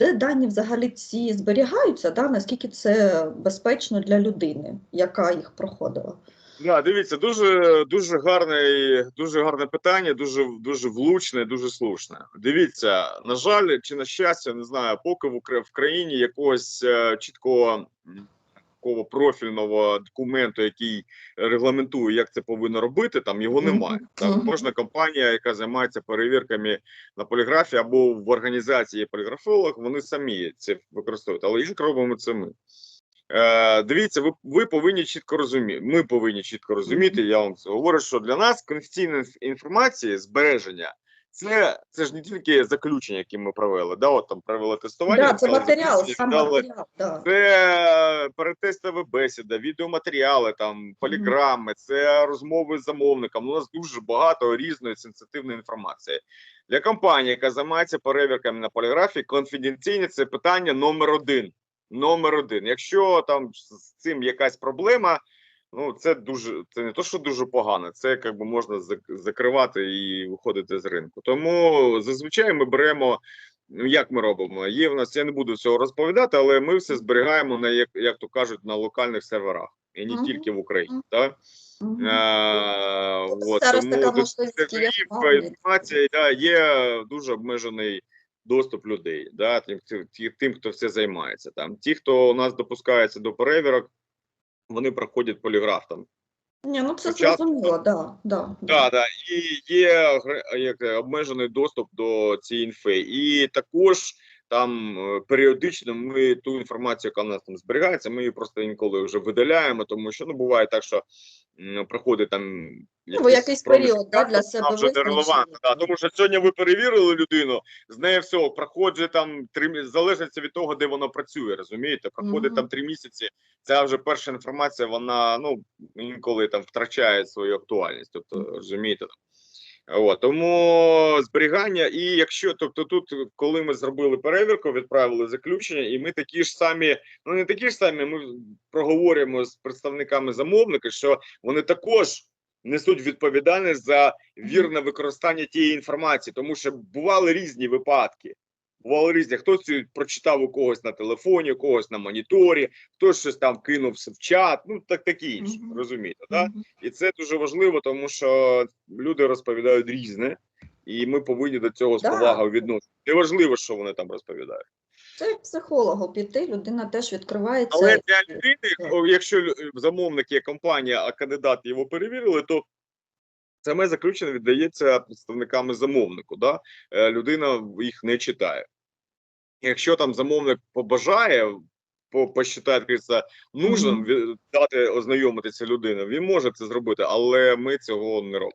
де дані взагалі ці зберігаються, да, наскільки це безпечно для людини, яка їх проходила? Да, дивіться, дуже дуже гарне, дуже гарне питання, дуже дуже влучне, дуже слушне. Дивіться, на жаль, чи на щастя, не знаю, поки в Україні якогось е, чіткого такого профільного документу, який регламентує, як це повинно робити, там його немає. Там кожна компанія, яка займається перевірками на поліграфі або в організації поліграфолог, вони самі це використовують, але як робимо це ми. Е, дивіться, ви, ви повинні чітко розуміти. Ми повинні чітко розуміти. Я вам це говорю, що для нас конфіденційна інф- інформація, збереження, це, це ж не тільки заключення, які ми провели. Да, от там провели тестування. Да, це матеріал, сам матеріал. Да. це перетестова бесіда, відеоматеріали, там поліграми, це розмови з замовником. У нас дуже багато різної сенситивної інформації. Для компанії, яка займається перевірками на поліграфі, конфіденційне це питання номер один. Номер один. Якщо там з цим якась проблема, ну це дуже це не то, що дуже погано, це як би можна зак- закривати і виходити з ринку. Тому зазвичай ми беремо. Ну, як ми робимо? Є в нас, я не буду цього розповідати, але ми все зберігаємо на як, як то кажуть, на локальних серверах, і не тільки в Україні. Так? Мгм. Е, от, тому така є, да, дуже обмежений доступ людей, да, тим- тим, хто все займається. Там. Ті, хто у нас допускається до перевірок, вони проходять поліграф там. Ні, ну це зрозуміло, да, да, Да, да, і є як обмежений доступ до цієї інфи. І також там е, періодично ми ту інформацію, яка в нас там зберігається, ми її просто інколи вже видаляємо, тому що ну буває так, що м, проходить там Ну, якийсь період, да, для себе вже визначили. нерелевантна, да, тому що сьогодні ви перевірили людину, з нею все проходить там три мі- залежить від того, де вона працює. Розумієте, проходить Мгм. там три місяці. Ця вже перша інформація, вона ну інколи там втрачає свою актуальність. Тобто розумієте. От, тому зберігання, і якщо тобто, тут, коли ми зробили перевірку, відправили заключення, і ми такі ж самі, ну не такі ж самі, ми проговорюємо з представниками замовника, що вони також несуть відповідальність за вірне використання тієї інформації, тому що бували різні випадки. Бували різні. Хтось прочитав у когось на телефоні, у когось на моніторі, хтось щось там кинувся в чат. Ну так такі інше, Мгм. розумієте, да? Мгм. І це дуже важливо, тому що люди розповідають різне, і ми повинні до цього з повагою відноситися. Неважливо, що вони там розповідають. Це як психологу піти, людина теж відкривається. Але для людини, якщо замовник є компанія, а кандидати його перевірили, то саме заключення віддається представниками замовнику. Да? Е, Людина їх не читає. Якщо там замовник побажає, по посчитає, кажеться, нужен Мгм. ві- дати ознайомитися людину, він може це зробити, але ми цього не робимо.